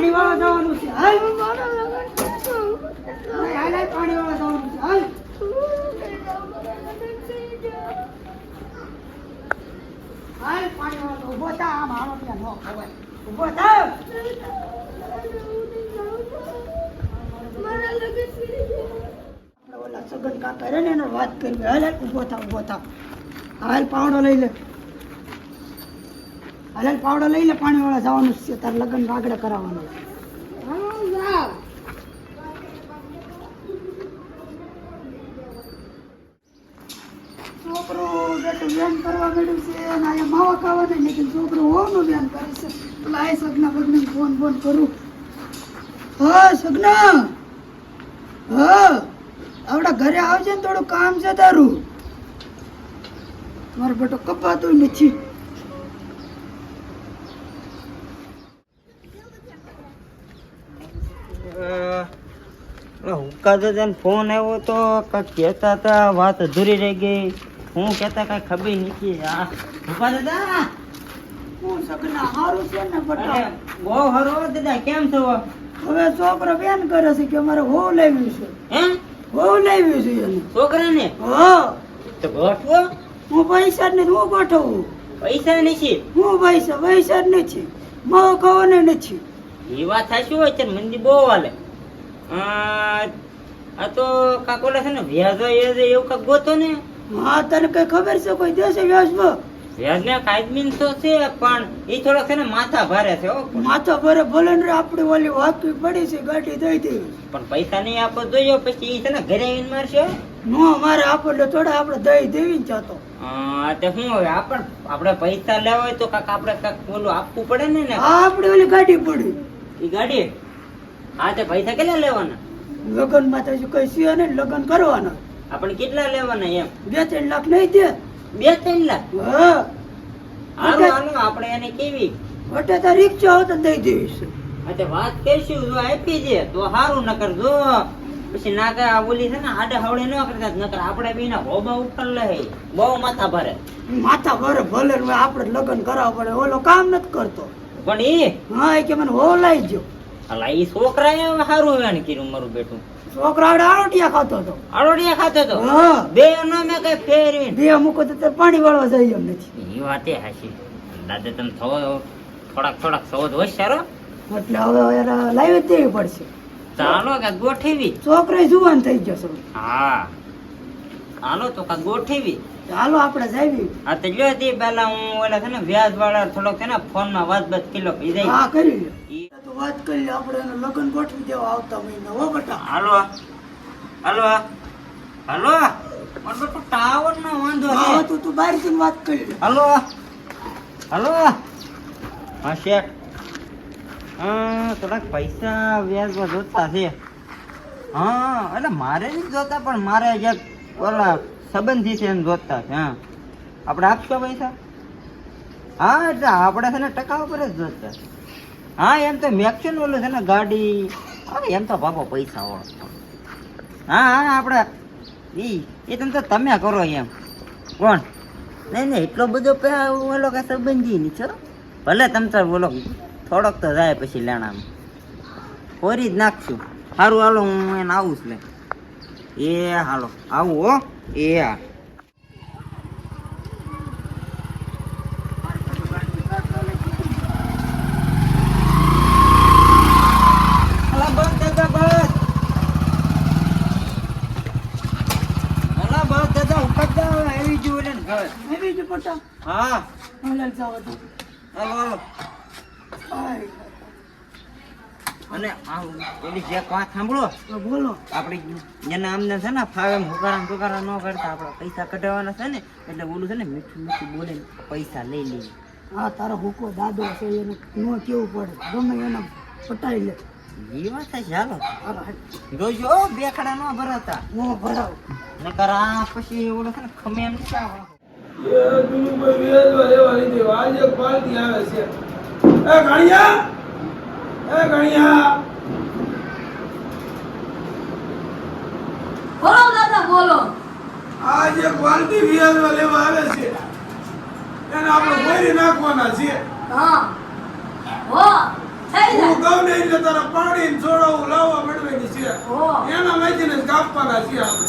પાણી વાળા જવાનું છે. મારે પાણી વાળા જવાનું છે. હાલ. પાણી વાળા ઊભો થા આ હાલો ત્યાં ઊભો થા. મારા લગ્ન કરી દો આપણે ઓલા સગન કાકા રે ને એનો વાત કરવી હાલ, ઊભો થા ઊભો થા. હાલ, પાવડો લઈ લે. હાલ પાવડો લઈ લે પાણી વાળા જવાનું છે. તાર લગ્ન આગળ કરાવવાનું. છોકરો વ્યાયામ કરવા મળ્યું છે અને માવા ખાવા લેકિન છોકરો હોવાનું વ્યાયામ કરે છે. પેલા આ સગના ફોન ફોન કરું. હા, સગના. હા, આવડા ઘરે આવજે ને થોડું કામ છે તારું. મારો બેટો કપાતું નથી. હુક્કા દાદાને ફોન આવ્યો તો કાંઈક કહેતા હતા વાત અધૂરી રહી ગઈ. હું કહેતા કાંઈ ખબર નથી. આ હુક્કા દાદા હું સગના હારું છે ને બટા? બહુ હરો દાદા કેમ છો? હવે છોકરો બેન કરે છે કે મારે હો લાવ્યું છે. હે? હો લાવ્યું છે એને. છોકરાને? હા. તો ગોઠવો. હું પૈસા ને હું ગોઠવું? પૈસા નથી. હું પૈસા પૈસા નથી. માવો ખાવાનો નથી. એ વાત સાચી હોય છે મંદી બહુ હાલે. આ તો કાકોડા ઓલા છે ને વ્યાજ એ એવું કાક ગોતો ને. હા તને કઈ ખબર છે? કોઈ દેશે વ્યાજમાં વ્યાજ ને કાયદમીન તો છે પણ એ થોડોક છે ને માથા ભારે છે હો. માથા ભારે ભલે ને આપડે આપણી ઓલી વાકી પડી છે ગાડી દઈ દે. પણ પૈસા નહીં આપો જોઈએ પછી એ છે ને ઘરે આવીને મારશે નો મારે આપણને થોડા આપણે દઈ દેવી જતો ચાતો આ તે શું હવે આપણ આપણે પૈસા લેવા હોય તો કાક આપણે કાક ઓલું આપવું પડે ને આપણી ઓલી ગાડી પડી. એ ગાડી? હા તે પૈસા કેટલા લેવાના? લગ્નમાં તો કઈ છે ને લગ્ન કરવાના. આપણે કેટલા લેવાના એમ? બે ત્રણ લાખ નહીં દે. બે ત્રણ લાખ? હા. આપણે એને કેવી? વટે તો રિક્ષા હોય તો દઈ દઈશ. અચ્છા વાત કરીશું જો આપી દે તો સારું નકર જો. પછી ના કે આ ઓલી છે ને આડે હવડે ન કરતા નકર આપણે બી ના હોબા ઉપર લે બહુ માથા ભરે. માથા ભરે ભલે આપણે લગ્ન કરાવવા પડે ઓલો કામ નથી કરતો. પણ એ હા કે મને હો લઈ ગયો અલા ઈ છોકરા એ સારું વેણ કર્યું મારું બેટું. છોકરા આરોટિયા ખાતો હતો. આરોડિયા ખાતો તો બે નો મેં કઈ ફેરવી બે મૂકો તો પાણી વાળવા જઈ એમ નથી. એ વાતે હાચી. દાદા તમે થવો થોડાક થોડાક સૌ હોશિયારો એટલે હવે એને લાવી દેવી પડશે. ચાલો કે ગોઠવી. છોકરો જુવાન થઈ ગયો હા. હાલો તો કાંઈક ગોઠવી. ચાલો આપણે જઈએ આ તો લ્યો તે પેલા હું ઓલા છે ને વ્યાજ વાળા થોડોક છે ને ફોનમાં વાત બત કિલો પી જાય. હા કરી લે તો વાત કરી લે આપણે એનું લગન ગોઠવી દેવા આવતા મહિના હો બટા. હાલો. હાલો. હાલો. મારો તો ટાવર નો વાંધો હા તો તું બહારથી વાત કરી લે. હાલો. હાલો. હા શેઠ. હા થોડાક પૈસા વ્યાજમાં જોતા છે. હા એટલે મારે નથી જોતા પણ મારે જે ઓલા સંબંધી છે એને જોતા છે, હા. આપણે આપશો પૈસા? હા, એટલે આપણે છે ને ટકા ઉપર જ જોતા હા, એમ તો મેક્સિમ ઓલું છે ને ગાડી. હા, એમ તો બાપો પૈસા હોય. હા હા, આપણે એ એ તમ તો તમે કરો એમ. કોણ? નહીં નહીં, એટલો બધો ઓલો કે સંબંધી નહીં છો ભલે તમે તો બોલો થોડોક તો જાય પછી લેણામાં. કોરી જ નાખશું. સારું હાલો, હું એને આવું જ લે એ, હાલો, આવું, હો. એ હા અલા બસ દાદા બસ અલા બસ દાદા ઉકળતા હવે આવી ગયું રે ને ઘર આવી જ હા હાલ જાવ તું આય, અને આ પેલી જે વાત સાંભળો તો બોલો. આપણે જેને આમને છે ને ફાવે હુકારા હુકારા ન કરતા આપણે પૈસા કઢાવવાના છે ને એટલે બોલું છે ને મીઠું મીઠું બોલે પૈસા લઈ લઈએ હા તારો હુકો દાદો છે એને ન કેવું પડે. ગમે એને પટાઈ લે. વાત છે ચાલો. જોજો બે ખડા ન ભરાતા. ન ભરાવ. નકર આ પછી ઓલો છે ને ખમે એમ ચાલો. એ દેવા પાલતી આવે છે. એ ગણિયા એ ગણિયા. બોલો દાદા બોલો. આજે પાલતી વેદવા લેવા આવે છે એને આપણે ભરી નાખવાના છે હા. હો હું કહું ને એટલે તારા પાણી છોડાવું લાવવા મેળવેલી છે. એના જ કાપવાના છે આપણે.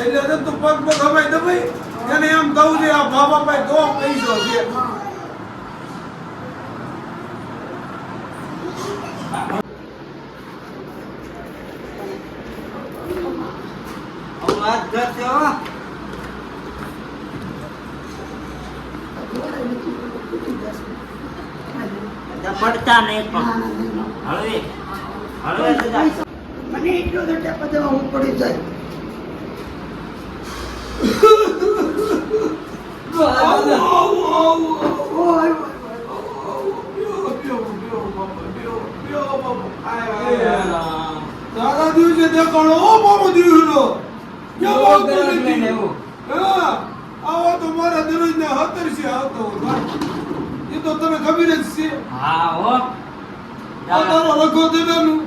એટલે તું પગ પગ હમાઈ દબાઈ. એને એમ કહું છે આ બાબા ભાઈ તો પૈસો છે હા આવું હાથ ધરશે હો. બધા પડતા નહીં પણ હળવે હળવે મને એટલો તો ટેપા હું પડી જાય તારા દિવસે દેખાડો ઓ મારો નથી? આવો તો મારા દરરોજને હતર છે આવતો. એ તો તને ખબર જ છે. હા હો. આ તારો રખો દેવાનું.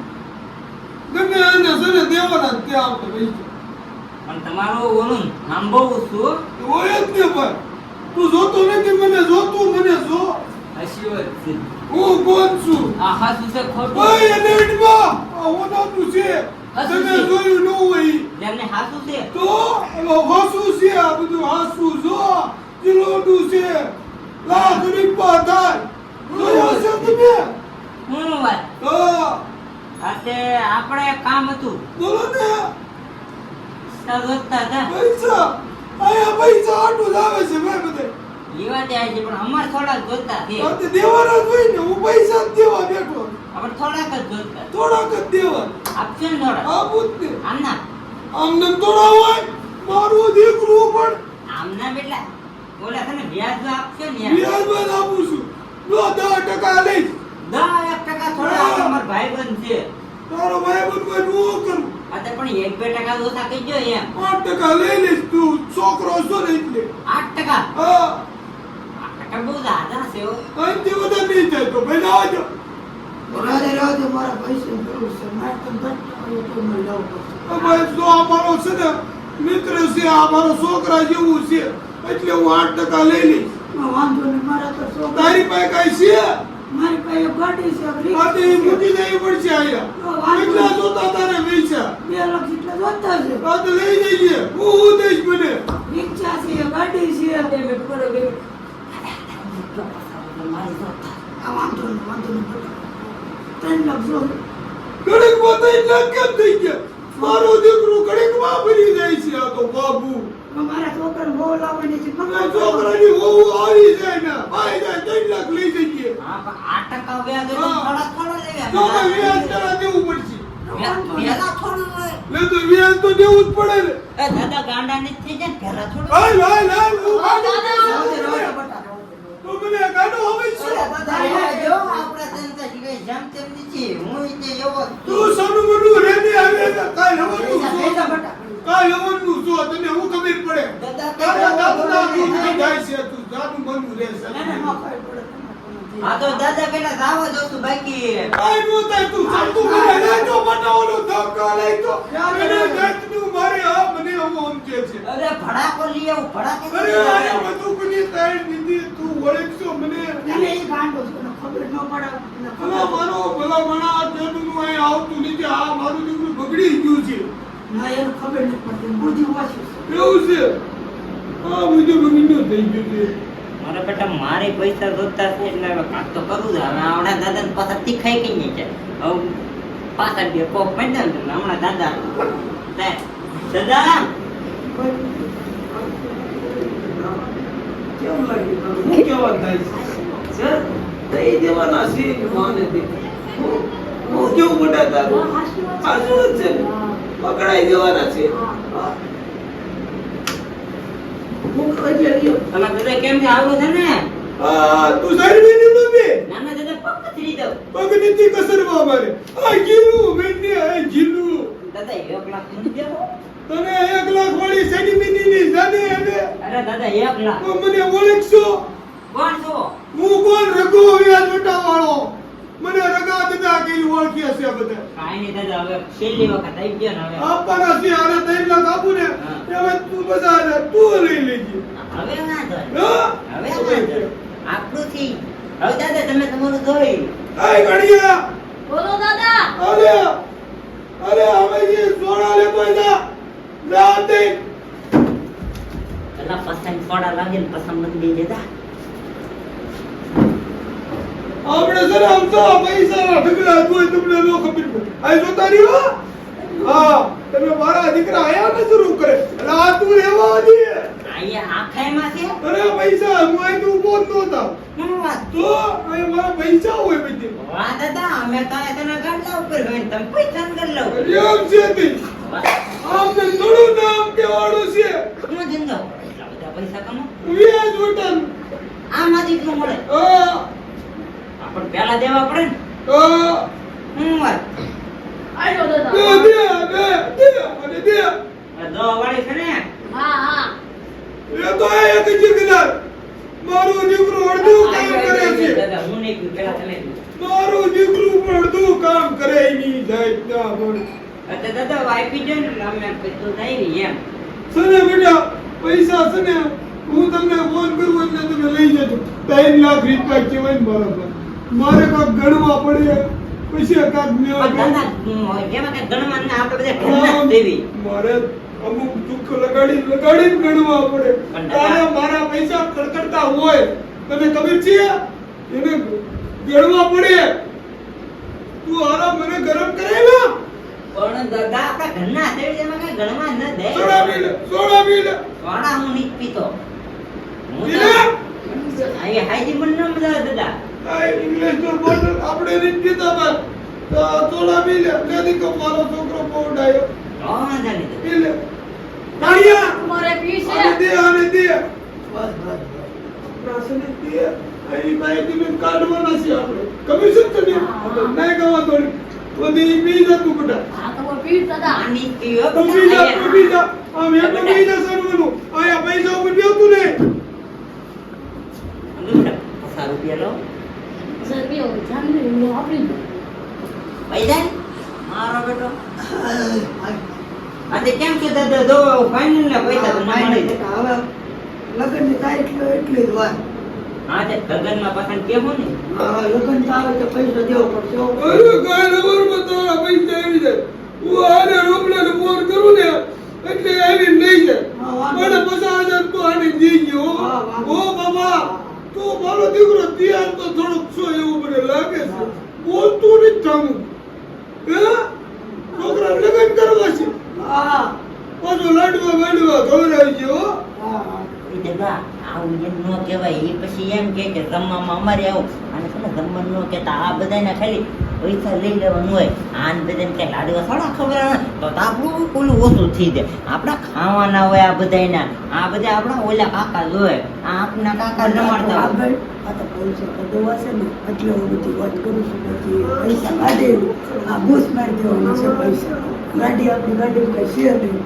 ગમે એને છે દેવાના તે આવતો ભાઈ પણ તમારો ઓલું સાંભળવું છું હોય જ ને પણ. તું જોતો નથી મને જોતું મને જો. હસી વાત છે. હું કોણ છું? આ હાસું છે ખોટું. ભાઈ એને ઇટમાં આ હોનાનું છે. તમે જોયું ન હોય. જેમને હાસું છે. તો હાસુ છે આ બધું હાસુ જો. કિલોડું છે. હું વાત હા. આજે આપણે કામ હતું. બધે. પણ અમારે થોડાક જોતા છે. દેવાના જ હોય ને હું પૈસા જ દેવા બેઠો આપણે થોડાક જ જોતા થોડાક જ દેવા. આપશે ને થોડાક. આપું જ ને. આમના આમને થોડા હોય મારું દીકરું પણ. આમના બેટા. છે ને વ્યાજ ને આપું છું. લો દસ ટકા લઈશ દા એક ટકા થોડા આપે અમારા ભાઈબંધ છે. તારો ભાઈ બંધ કોઈ નું કરું. આ તો પણ એક બે ટકા ઓછા કહીજો એમ. આઠ ટકા લઈ લઈશ તું. છોકરો છો ને એટલે. આઠ ટકા? હા. ટકા બહુ દાદા છે હો. અહીંથી વધારે નહીં થાય તો ભાઈ ના આવજો રાધે રાધે મારા પૈસા જરૂર છે મારે તો ઘટ તો મને લાવવું ભાઈ જો આ છે ને મિત્ર છે અમારો છોકરા જેવું છે. એટલે હું આઠ ટકા લઈ લઈશ. વાંધો નહીં મારા તો તારી પાસે કઈ છે? મારી પાસે ગાડી છે છે. મૂકી દેવી પડશે અહીંયા. કેટલા જોતા તારે પૈસા બે લાખ જેટલા જોતા છે. આ તો લઈ જઈએ. હું હું દઈશ મને? રિક્ષા છે ગાડી છે વાંધો નહીં વાંધો નહીં ત્રણ લાખ જો. ઘડીકમાં ત્રણ લાખ કેમ થઈ ગયા? મારો દીકરો ઘડીકમાં ભરી જાય છે આ તો બાબુ. મારા છોકરાને બહુ લાવવાની છે. આ છોકરાની વહુ આવી જાય ને ભાઈ જાય ત્રણ લાખ લઈ જઈએ. હા ટકા વ્યાજ તો થોડા થોડા લેવા ભાઈ વ્યાજ જરા દેવું પડશે. વ્યાજ- વ્યાજ થોડું લે તો વ્યાજ તો દેવું જ પડે ને. એ દાદા ગાંડા નથી થઈ જાય ને થોડું હાલ હાલ હાલ હું ગાડી રાધે લઈ રાધે જાઉં. બટા તો મને ગાડો હવે અરે છે દાદા રહેવા આપણે જનતા છીએ, જેમ તેમ. હું ઈ એવો તું સાનું મનું રેને આવે તો કાલ છો બટા. કાલ હવાનું જો તને હું ખબર પડે? દાદા તારા દાદા દૂધ કહેવા જાય છે તું ના ના ન પડે તમને તો દાદા પેલા જાવા જો તું બાકી કાઈ નું થાય તું ચાલતું મને લેજો બનાવવાનો ધક્કા લઈ તો. મને જાતનું મારે આ મને આવું કે છે. અરે ભડાકો લઈ ભડા કે અરે આ બધું કની તાઈ દીદી તું ઓળખશો મને. એને એ ગાંડો ખબર ન પડે મારો ભલા મણા આ તેનું અહીં આવતું નથી આ મારું દીકરું બગડી ગયું છે. ના એને ખબર નહીં પડતી બુદ્ધિ ઓછી એવું છે? આ બધું બગડી થઈ ગયું છે. મારા બેટા મારે પૈસા જોતા છે એટલે હવે કાંઈક તો કરવું છે. હવે આવડા દાદા પાછા તીખાઈ કઈ નહીં છે. હવે પાછા બે કોક માંડ્યા ને હમણાં દાદા દાદા કેમ લાગ્યું હું કેવા થાય છે? દઈ દેવાના છે માને દે હું- કેવું મોટા તારું? આ શું છે? પકડાઈ જવાના છે. હા. હું એટલે લ્યો તમે દાદા કેમ છે? આવું છે ને? હા તું સારી બેની નો બે નાના દાદા પકડી દઉં પગ નથી કસરવા મારે આ જીલું મેને આ જીલું દાદા એક લાખ મને દેવો તને એક લાખ વાળી સાડી મિની જાને હવે અરે દાદા એક લાખ. તો મને ઓળખશો? કોણ છો? હું કોણ રઘુ વ્યાજ વટાવાળો મને રગા દાદા કઈ ઓળખ્યા છે બધા? કાઈ નહીં દાદા હવે છેલ્લી વખત આવી ગયો ને હવે. આપવાના છે આને ત્રણ લાખ આપું ને હવે તું બધા તું લઈ લેજે. હવે ના ધોય. હવે ના ધોય. આપણું થી હવે દાદા તમે તમારું ધોઈ આય ગણિયા બોલો દાદા. અરે અરે હવે જે સોડા લે પૈસા રાતે. પેલા પસંદ સોડા લાગે ને પસંદ બદલી દેતા. આપણે સર આમ તો પૈસા ઢગલા જોઈ તમને નો ખબર પડે. આ જોતા રહ્યો? હા તમે મારા દીકરા આયા ને શરૂ કરે. અને આ તું આખાઈમાં છે? અરે પૈસા હું તો તો મારા પૈસા હોય બધી. વાહ દાદા અમે તો તને ગાડલા ઉપર હોય તમે પૈસા ને ગાડલા ઉપર એમ છે તે. આમને થોડું નામ કેવાડું છે. શું ધંધો પૈસા કમો વ્યાજ વટન આમાં જેટલું મળે. હા. આપણે પહેલા દેવા પડે ને. તો? હું વાત? આયો દાદા. દે દે દે મને દે આ દવા વાળી છે ને? હા હા. એ તો આ એક જીગદાર મારો દીકરો અડધું કામ કરે છે. દાદા હું નહીં પેલા પહેલા મારો દીકરો પણ અડધું કામ કરે એની જાતના પણ. એટલે દાદા વાઈફી જો ને અમે તો થઈ રહી એમ. સને બેટા પૈસા છે ને હું તમને ફોન કરું એટલે તમે લઈ જજો. ત્રણ લાખ રૂપિયા કહેવાય મારા મારે કોક ગણવા પડે. પછી એકાદ મારે અમુક દુઃખ લગાડી લગાડી ગણવા પડે. તારે મારા પૈસા કડકડતા હોય. તને ખબર છે? એને ગણવા પડે. તું આરો મને ગરમ કરેલા પણ દાદા આપણા ઘરના દેવી એમાં કઈ ગણવા ન દે. સોડા પી લે સોડા પી લે સોડા હું નહીં પીતો. હું તો હાઈજી મન ન બધા દાદા. આ ઇંગ્લિશ આપણે નથી પીતા તો સોડા પી લે નથી મારો છોકરો બહુ ડાયો. હા જાણી દે પી લે. પી છે. આને દે આને દે. બસ બસ પ્રાસને દે. અહીં માહિતી મેં કાઢવાના છે આપણે. કમિશન તને આપણે નહીં ગવા થોડી બધી પી જતું બેટા આ તો પી દાદા આની પીવો તો પી જા પી જા. આમ એક પી જા સરવાનું આયા પૈસા ઉપર બેતું નહીં પચાસ રૂપિયા લો સર પીઓ હું આપી પૈસા મારો બેટો. આજે કેમ કે દાદા દો ફાઇનલ ને પૈસા મળી જાય. હવે લગ્નની તારીખ લો એટલી જ વાર હા તે ગગનમાં પસંદ કેવું ને? હા, લગ્ન તો આવે તો પૈસા દેવો પડશે. અરે કાંઈ નંબરમાં તારા પૈસા આવી જાય. હું આને રોકડાને ફોન કરું ને એટલે આવી લઈ જાય. મને પચાસ હજાર તો આને દઈ ગયો ઓ બાબા તો મારો દીકરો તૈયાર તો થોડુંક છો એવું મને લાગે છે. બોલતું નથી થામું છોકરા લગ્ન કરવા છે. હા. પાછો લાડવા બાડવા ખવડાવી છે ગયો હા. આવું એમ ન કહેવાય. એ પછી એમ કે કે જમવામાં અમારે આવું. અને છે ને જમવાનું ન કહેતા આ બધાને ખાલી પૈસા લઈ લેવાનું હોય. આને બધાને કઈ લાડવા થોડા ખબર તો આપણું ઓલું ઓછું થઈ જાય. આપણા ખાવાના હોય આ બધાયના. આ બધા આપણા ઓલા કાકા જોય આ આપના કાકા જમાડતા આગળ આ તો પૈસા કદવા છે ને એટલે હું બધી વાત કરું છું. પછી પૈસા કાઢી. આ બૂસ મારી દેવાનું છે પૈસા. ગાડી આપણી ગાડી કઈ શેર નહીં.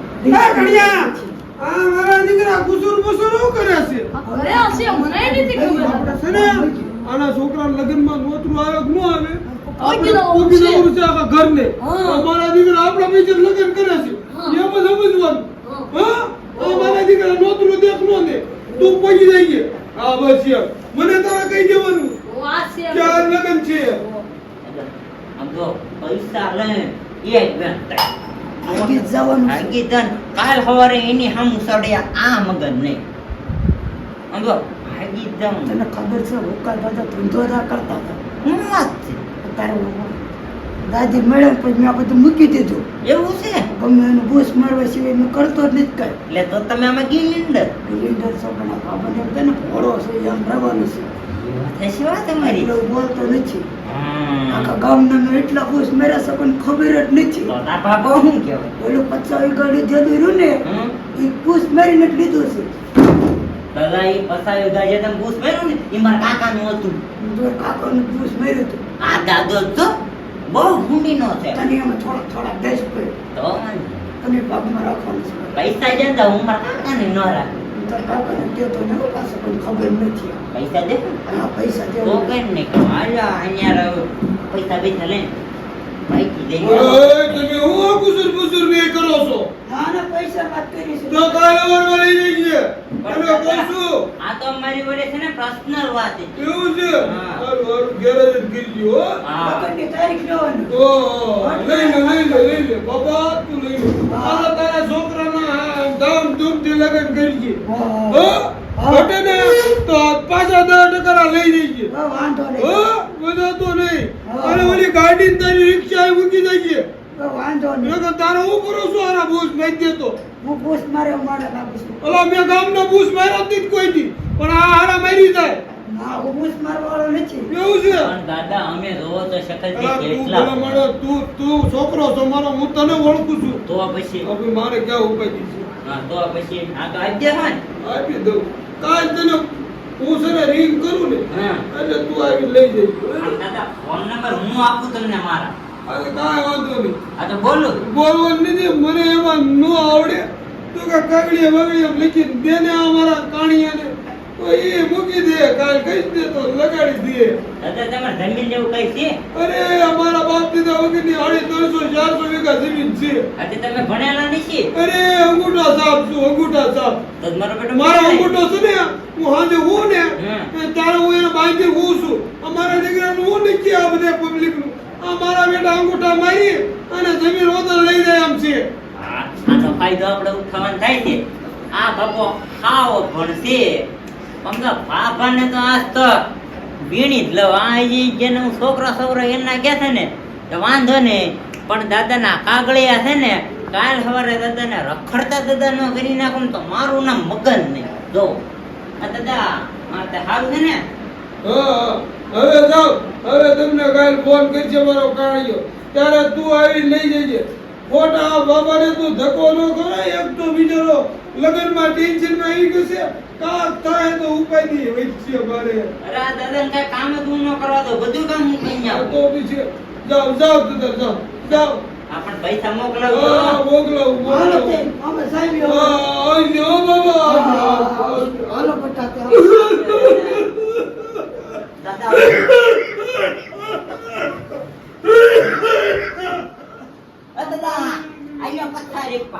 આ મારા દીકરા કુસુર બસુર શું કરે છે? આ ઘરે હશે મને નથી ખબર. આપણે છે આના છોકરા લગ્નમાં નોતરું આવે કે ન આવે. આપણે દેવાનું પોકી છે. આખા ઘરને. અમારા દીકરા આપણા પૈસે લગ્ન કરે છે. એમ સમજવાનું. હા. અમારા દીકરા નોતરું દેખ નો દે. તું પગી જઈ ગયે હા બસ એમ. મને તારા કહી દેવાનું. હું છે લગ્ન છે. આમ જો પૈસા લે એ જ જ જવાનું હાગી ધન. કાલ સવારે એની સામું સડ્યા. આ મગજ નહીં આમ જો હાગી તને ખબર છે રોકા દાદા ધંધો ના કરતા હતા. હું વાત છે? તારે દાદી મળે પછી મેં બધું મૂકી દીધું. એવું છે? ગમે એનું બૂસ મારવા સિવાય મેં કરતો જ નથી કાંઈ. એટલે તો તમે આમાં ગિલિન્ડર ગિલિન્ડર છો પણ આ બધા તને ભોળો છે એમ રહેવાનું છે. થશે વાત તમારી એટલે બોલતો નથી. આખા ગામના મેં એટલા બૂસ માર્યા છે ખબર જ નથી. તાર બાપા શું કહેવાય? ઓલું પચાસ વીઘા લીધેલું રહ્યું ને એ બૂસ મારીને લીધું છે. દાદા એ તમે ને એ મારા કાકાનું હતું. તો કાકાનું બૂસ માર્યું હતું. આ દાદો તો બહુ ભૂંડીનો છે. તને એમાં થોડા થોડા દેશ પડ્યો તો વાંધો. પગમાં રાખવાનું છે. પૈસા છે ને હું મારા કાકાને ન રાખું. કોઈ ખબર નથી પૈસા દે આ પૈસા તો દેવા કઈ હાલો અહીંયા રહો પૈસા પૈસા લઈને બાઈકી જઈને ઓય, તમે હું. આ કુસુર બે કરો છો ના ના પૈસા વાત કરી છે તો કાલે વરમાં લઈ જઈએ અને કહું છું આ તો અમારી વડે છે ને પર્સનલ વાત છે એવું છે હારું હારું ગેરેજ જ હો. હા. તારીખ લેવાની ઓ, લઈ લે લઈ લે લઈ લે બાપા તું લઈ લે હા. આ તારા છોકરાના ધામ ધૂમથી લગ્ન કરી છે. ઘટે ને તો પાછા દસ ટકા લઈ જઈએ બધા તો નહીં. અને ઓલી ગાડી તારી રિક્ષા મૂકી દઈએ વાંધો નહીં. મેં હું કરું છું આરા બૂસ નાખી દેતો હું બૂસ મારે મારે નાખું ઓલા મેં ગામનો બૂસ માર્યો જ કોઈ દી પણ આ હારા મારી જાય. ના હું બૂસ મારવા નથી. એવું છે? પણ દાદા અમે જોવો તો કેટલા છોકરો છો મારો હું તને ઓળખું છું. તો પછી? મારે ક્યાં ઉપાય છે? હા તો પછી આ તો આજે હા આપી દઉં કાલ તને હું છે ને રિંગ કરું ને હા. એટલે તું આવી લઈ જઈ દાદા ફોન નંબર હું આપું તમને મારા. અરે કાંઈ વાંધો નહીં. આ તો બોલું. બોલવાનું નથી મને એમાં ન આવડે. તું કે કાગળીએ બગડીએ લખી દે ને અમારા કાણિયાને એ મૂકી દે કાલ કહી દે તો લગાડી દે. દાદા તમારે જમીન જેવું કઈ છે? અરે અમારા બાપ દીદા વગરની સાડી ત્રણસો ચારસો વીઘા જમીન છે. આજે તમે ભણેલા નથી અરે અંગૂઠા સાપ છું અંગૂઠા સાપ મારો. અંગૂઠો છે ને હું હાજે હું ને તારે હું એને બાંધી હું છું. અમારા દીકરાનું હું નથી આ બધા પબ્લિકનું આ મારા બેટા અંગૂઠા મારી અને જમીન ઓતર લઈ જાય આમ છે. આ તો ફાયદો આપણે ઉઠાવવાનો થાય છે. આ બાપો ખાવો ભણશે. સમજો બાપાને તો આજ તો વીણી જ લઉં આ જેને હું છોકરો છોકરો એમના કે છે ને, તો વાંધો નહીં, પણ દાદાના કાગળિયા છે ને, કાલ સવારે દાદાને રખડતા દાદા ન કરી નાખું તો મારું નામ મગન નહીં. જો. આ દાદા આ તે સારું છે ને? હવે જાઓ. હવે તમને કાલ ફોન કરશે મારો કાણિયો ત્યારે તું આવી લઈ જજે. ખોટા બાબાને તું ધક્કો ન કરાય એક તો બિચારો લગ્નમાં ટેન્શનમાં આવી ગયો છે થાય તો ઉપાય નહીં વચ્ચે મારે. અરે આ દાદાને કઈ કામ જ ન કરવા દો બધું કામ હું કરી જાઉં તો પછી જાઓ જાઓ તું જાઓ જાઓ. આપણ પૈસા મોકલાવું. હા તો મોકલાવું. તે, અમે સાહેબ હા, બાબા. હાલો દાદા અ આયો પથ્થર એક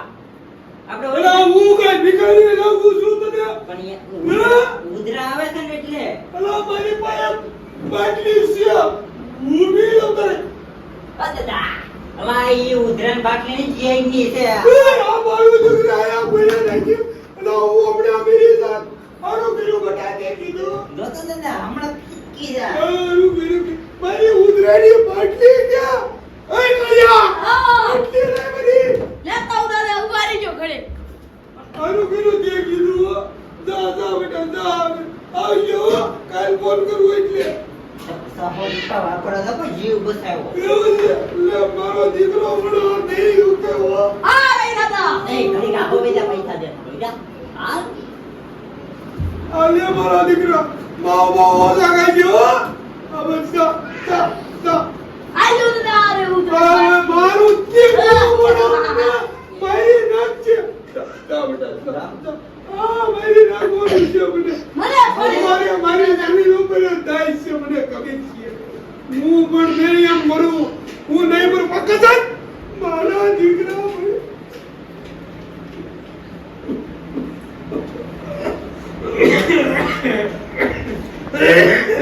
આપણે ઓલી- હું કાંઈ ભિખારીને લાગુ છું તને? પણ એ આવે છે ને એટલે. અલા, મારી પાસે બાટલી છે. હું પી લઉં તારે અલા એ ઉધરાની બાટલી ની જીઆઈ છે. આ મારું આયા ભર્યા નાખ્યું. અલા, હું હમણાં મેરી સાથ હારું કર્યું બટા તે કીધું. જો તો દાદા હમણાં ફીકી જા. હારું મારી ઉધરાની બાટલી ક્યાં? ઓય કલ્યા! બાટલી લાય મારી લેતા હું દાદા ઊભા રહેજો ઘરે. હારું કર્યું તે કીધું. જા જા બેટા જા આવજો. કાલ ફોન કરું એટલે. સહોરી તો આપણો તો જીવ બસાવ્યો એવું છે? લે મારો દીકરો હમણાં નહીં ઉકે હો. રે દાદા. એ ઘડી કાપો બીજા પૈસા દે. બીજા હા મારા દીકરા. માવ ગયો હું. પણ નહીં એમ મરું. હું નહીં મરું. પક્કા સાહેબ? મારા દીકરા